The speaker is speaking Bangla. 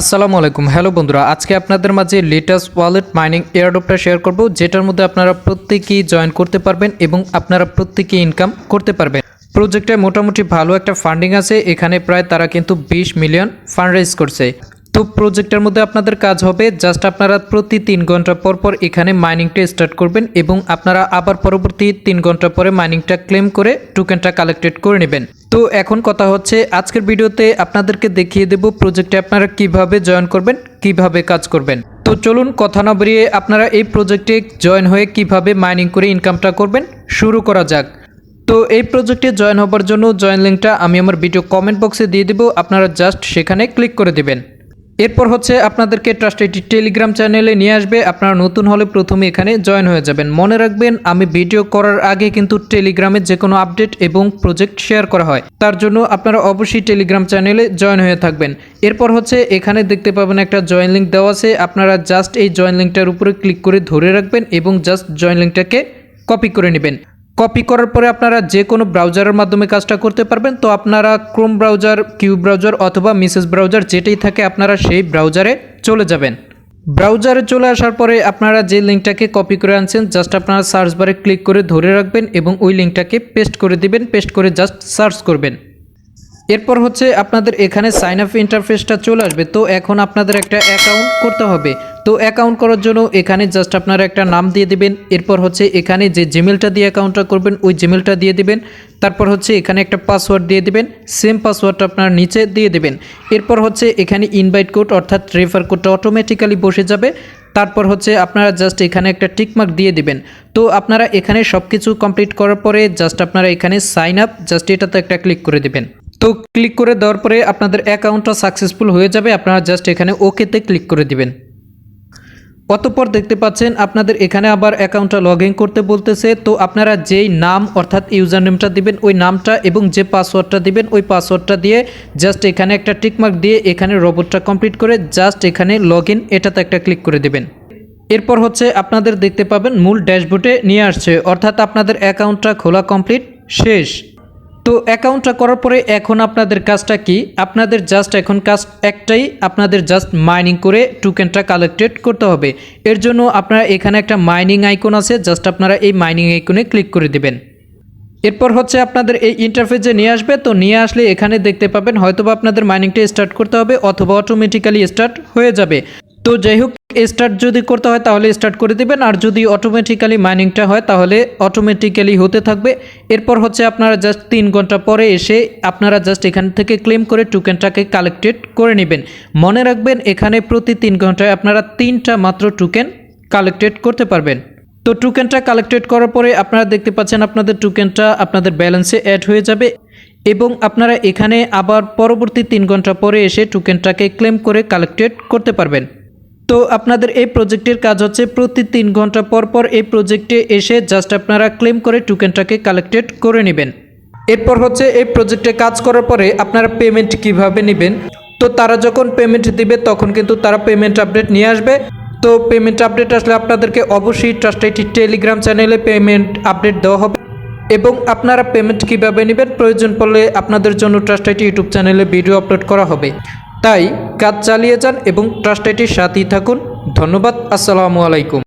আসসালামু আলাইকুম। হ্যালো বন্ধুরা, আজকে আপনাদের মাঝে লেটেস্ট ওয়ালেট মাইনিং এয়ারডপটা শেয়ার করব, যেটার মধ্যে আপনারা প্রত্যেকেই জয়েন করতে পারবেন এবং আপনারা প্রত্যেকেই ইনকাম করতে পারবেন। প্রজেক্টে মোটামুটি ভালো একটা ফান্ডিং আছে, এখানে প্রায় তারা কিন্তু বিশ মিলিয়ন ফান্ড রাইজ করছে। তো প্রজেক্টের মধ্যে আপনাদের কাজ হবে। জাস্ট আপনারা প্রতি তিন ঘণ্টা পর পর এখানে মাইনিংটা স্টার্ট করবেন এবং আপনারা আবার পরবর্তী তিন ঘণ্টা পরে মাইনিংটা ক্লেম করে টোকেনটা কালেক্টেড করে নেবেন। তো এখন কথা হচ্ছে, আজকের ভিডিওতে আপনাদেরকে দেখিয়ে দেব প্রজেক্টে আপনারা কীভাবে জয়েন করবেন, কীভাবে কাজ করবেন। তো চলুন, কথা না বেরিয়ে আপনারা এই প্রজেক্টে জয়েন হয়ে কীভাবে মাইনিং করে ইনকামটা করবেন, শুরু করা যাক। তো এই প্রজেক্টে জয়েন হবার জন্য জয়েন লিঙ্কটা আমি আমার ভিডিও কমেন্ট বক্সে দিয়ে দেবো। আপনারা জাস্ট সেখানে ক্লিক করে দেবেন। এরপর হচ্ছে আপনাদেরকে ট্রাস্ট এটি টেলিগ্রাম চ্যানেলে নিয়ে আসবে। আপনারা নতুন হলে প্রথমে এখানে জয়েন হয়ে যাবেন। মনে রাখবেন, আমি ভিডিও করার আগে কিন্তু টেলিগ্রামে যে কোনো আপডেট এবং প্রজেক্ট শেয়ার করা হয়। তার জন্য আপনারা অবশ্যই টেলিগ্রাম চ্যানেলে জয়েন হয়ে থাকবেন। এরপর হচ্ছে এখানে দেখতে পাবেন একটা জয়েন লিঙ্ক দেওয়া আছে। আপনারা জাস্ট এই জয়েন লিঙ্কটার উপরে ক্লিক করে ধরে রাখবেন এবং জাস্ট জয়েন লিঙ্কটাকে কপি করে নেবেন। কপি করার পরে আপনারা যে কোনো ব্রাউজারের মাধ্যমে কাজটা করতে পারবেন। তো আপনারা ক্রোম ব্রাউজার কিউ ব্রাউজার অথবা মিসেস ব্রাউজার যেটাই থাকে আপনারা সেই ব্রাউজারে চলে যাবেন। ব্রাউজারে চলে আসার পরে আপনারা যে লিঙ্কটাকে কপি করে আনছেন জাস্ট আপনারা সার্চ বারে ক্লিক করে ধরে রাখবেন এবং ওই লিঙ্কটাকে পেস্ট করে দিবেন পেস্ট করে জাস্ট সার্চ করবেন। এরপর হচ্ছে আপনাদের এখানে সাইন আপ ইন্টারফেসটা চলে আসবে। তো এখন আপনাদের একটা অ্যাকাউন্ট করতে হবে। তো অ্যাকাউন্ট করার জন্য এখানে জাস্ট আপনারা একটা নাম দিয়ে দিবেন। এরপর হচ্ছে এখানে যে জিমেলটা দিয়ে অ্যাকাউন্টটা করবেন, ওই জিমেলটা দিয়ে দিবেন। তারপর হচ্ছে এখানে একটা পাসওয়ার্ড দিয়ে দিবেন। সেম পাসওয়ার্ডটা আপনার নিচে দিয়ে দিবেন। এরপর হচ্ছে এখানে ইনভাইট কোড অর্থাৎ রেফার কোডটা অটোমেটিক্যালি বসে যাবে। তারপর হচ্ছে আপনারা জাস্ট এখানে একটা টিকমার্ক দিয়ে দিবেন। তো আপনারা এখানে সব কিছু কমপ্লিট করার পরে জাস্ট আপনারা এখানে সাইন আপ জাস্ট এটাতে একটা ক্লিক করে দিবেন। তো ক্লিক করে দেওয়ার পরে আপনাদের অ্যাকাউন্টটা সাকসেসফুল হয়ে যাবে। আপনারা জাস্ট এখানে ওকেতে ক্লিক করে দিবেন। অতপর দেখতে পাচ্ছেন আপনাদের এখানে আবার অ্যাকাউন্টটা লগ করতে বলতেছে। তো আপনারা যেই নাম অর্থাৎ ইউজার নেমটা দিবেন, ওই নামটা এবং যে পাসওয়ার্ডটা দিবেন, ওই পাসওয়ার্ডটা দিয়ে জাস্ট এখানে একটা টিকমার্ক দিয়ে এখানে রোবটটা কমপ্লিট করে জাস্ট এখানে লগ ইন এটাতে একটা ক্লিক করে দেবেন। এরপর হচ্ছে আপনাদের দেখতে পাবেন মূল ড্যাশবোর্ডে নিয়ে আসছে। অর্থাৎ আপনাদের অ্যাকাউন্টটা খোলা কমপ্লিট, শেষ। তো অ্যাকাউন্টটা করার পরে এখন আপনাদের কাজটা কি? আপনাদের জাস্ট এখন কাজ একটাই, আপনাদের জাস্ট মাইনিং করে টোকেনটা কালেক্টেড করতে হবে। এর জন্য আপনারা এখানে একটা মাইনিং আইকন আছে জাস্ট আপনারা এই মাইনিং আইকনে ক্লিক করে দেবেন। এরপর হচ্ছে আপনাদের এই ইন্টারফেসে নিয়ে আসবে, তো নিয়ে আসলে এখানে দেখতে পাবেন হয়তোবা আপনাদের মাইনিংটা স্টার্ট করতে হবে অথবা অটোমেটিক্যালি স্টার্ট হয়ে যাবে। তো যাই হোক স্টার্ট যদি করতে হয় তাহলে স্টার্ট করে দিবেন। আর যদি অটোমেটিক্যালি মাইনিংটা হয় তাহলে অটোমেটিক্যালি হতে থাকবে। এরপর হচ্ছে আপনারা জাস্ট তিন ঘণ্টা পরে এসে আপনারা জাস্ট এখান থেকে ক্লেম করে টোকেনটাকে কালেক্টেড করে নেবেন। মনে রাখবেন, এখানে প্রতি তিন ঘন্টায় আপনারা তিনটা মাত্র টোকেন কালেক্টেড করতে পারবেন। তো টোকেনটা কালেক্টেড করার পরে আপনারা দেখতে পাচ্ছেন আপনাদের টোকেনটা আপনাদের ব্যালেন্সে অ্যাড হয়ে যাবে। এবং আপনারা এখানে আবার পরবর্তী তিন ঘণ্টা পরে এসে টোকেনটাকে ক্লেম করে কালেক্টেড করতে পারবেন। তো আপনাদের এই প্রজেক্টের কাজ হচ্ছে প্রতি তিন ঘণ্টা পর পর এই প্রজেক্টে এসে জাস্ট আপনারা ক্লেম করে টোকেনটাকে কালেক্টেড করে নেবেন। এরপর হচ্ছে এই প্রজেক্টে কাজ করার পরে আপনারা পেমেন্ট কীভাবে নেবেন? তো তারা যখন পেমেন্ট দিবে, তখন কিন্তু তারা পেমেন্ট আপডেট নিয়ে আসবে। তো পেমেন্ট আপডেট আসলে আপনাদেরকে অবশ্যই ট্রাস্ট আইটি টেলিগ্রাম চ্যানেলে পেমেন্ট আপডেট দেওয়া হবে। এবং আপনারা পেমেন্ট কীভাবে নেবেন, প্রয়োজন পড়লে আপনাদের জন্য ট্রাস্ট আইটি ইউটিউব চ্যানেলে ভিডিও আপলোড করা হবে। তাই কাজ চালিয়ে যান এবং ট্রাস্ট আইটির সাথেই থাকুন। ধন্যবাদ। আসসালামু আলাইকুম।